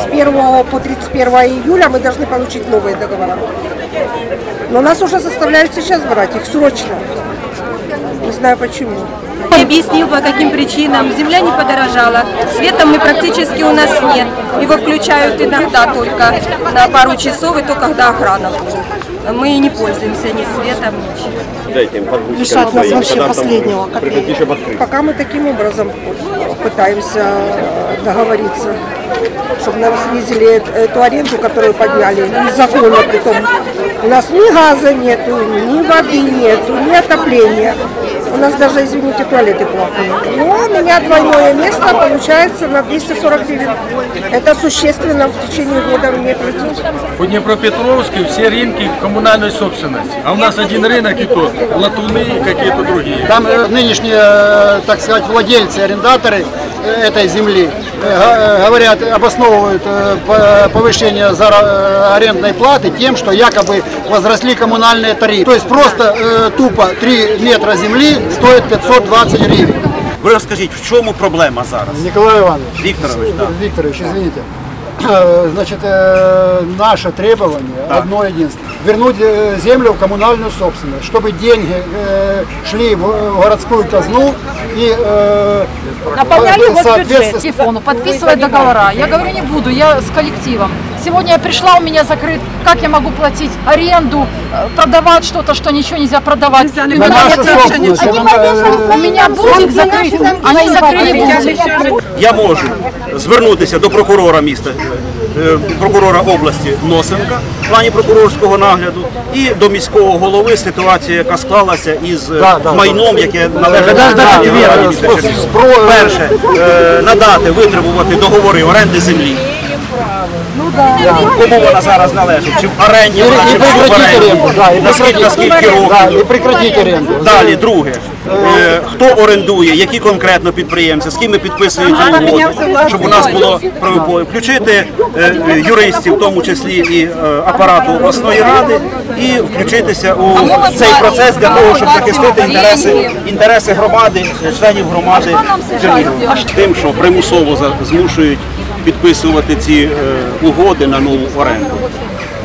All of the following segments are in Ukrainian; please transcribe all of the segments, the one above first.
С 1 по 31 июля мы должны получить новые договора. Но нас уже заставляют сейчас брать их срочно. Не знаю почему. Не объяснил, по каким причинам. Земля не подорожала. Света мы практически у нас нет. Его включают иногда только на пару часов, и то, когда охрана. Мы не пользуемся ни светом, ничем. Дайте им подгузникам Лишать нас вообще последнего. Пока мы таким образом пытаемся э, договориться, чтобы нам снизили эт- эту аренду, которую подняли, незаконно притом. У нас ни газа нету, ни воды нету, ни отопления. У нас даже, извините, туалеты платные. Но у меня двойное место получается на 240 гривен. Это существенно в течение года мне платить. У Днепропетровске все рынки коммунальной собственности. А у нас один рынок и тот. Латуны и какие-то другие. Там э, нынешние, э, так сказать, владельцы, арендаторы э, этой земли говорят, обосновывают э, по- повышение э, арендной платы тем, что якобы возросли коммунальные тарифы. То есть просто э, тупо 3 метра земли стоит 520 гривен. Ви розкажіть, в чому проблема зараз? Николай Иванович, Викторович, да. Викторович, извините. Э, Значит, э, наше требование одно единственное. Вернуть э, землю в коммунальную собственность, чтобы деньги э, шли в городскую казну и э, Наполняли бюджет телефону, подписывать договора. Я говорю, не буду, я с коллективом. Сегодня я пришла, у меня закрыт. Как я могу платить аренду, э, продавать что-то, что ничего нельзя продавать? У на меня у меня бутик закрыт, они закрыли бутик. Я можу звернутися до прокурора міста, прокурора області Носенка в плані прокурорського нагляду і до міського голови ситуація, яка склалася із е, майном, яке належить раді міста Чернігова. Перше, е, надати, витребувати договори оренди землі. Кому вона зараз належить? Чи в оренді вона, чи в суборенді? Наскільки, наскільки да, років? и прекратить аренду. Далі, друге, е, хто орендує, які конкретно підприємці, з ким ми підписуємо угоди, щоб у нас було правове. Включити е, е, юристів, в тому числі і е, апарату обласної ради, і включитися у цей процес для того, щоб захистити інтереси, інтереси громади, е, членів громади Чернігова. Тим, що примусово за- змушують підписувати ці е, угоди на нову оренду.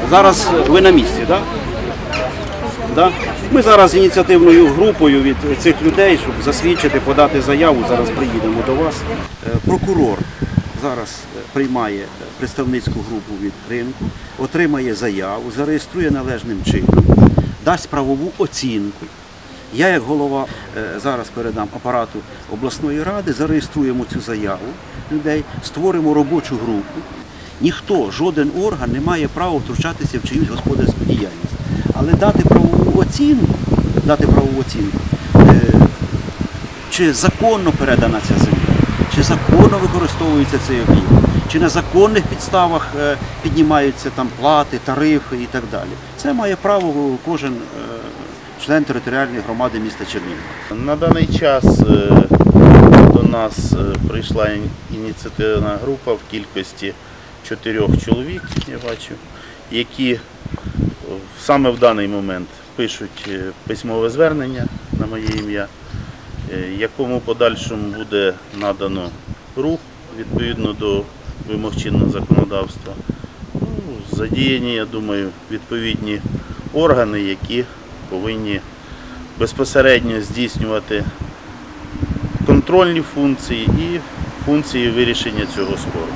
Зараз ви на місці, так? Ми зараз ініціативною групою від цих людей, щоб засвідчити, подати заяву, зараз приїдемо до вас. Е, Прокурор зараз е, приймає представницьку групу від ринку, отримає заяву, зареєструє належним чином, дасть правову оцінку. Я, як голова, е, зараз передам апарату обласної ради, зареєструємо цю заяву людей, створимо робочу групу. Ніхто, жоден орган не має права втручатися в чиюсь господарську діяльність. Але дати правову оцінку, дати правову оцінку, е, чи законно передана ця земля, чи законно використовується цей об'єкт, чи на законних підставах е, піднімаються там плати, тарифи і так далі. Це має право кожен член територіальної громади міста Чернігова. На даний час е, до нас е, прийшла ініціативна група в кількості чотирьох чоловік, я бачу, які е, саме в даний момент пишуть письмове звернення на моє ім'я, якому подальшому буде надано рух відповідно до вимог чинного законодавства. Ну, задіяні, я думаю, відповідні органи, які повинні безпосередньо здійснювати контрольні функції і функції вирішення цього спору.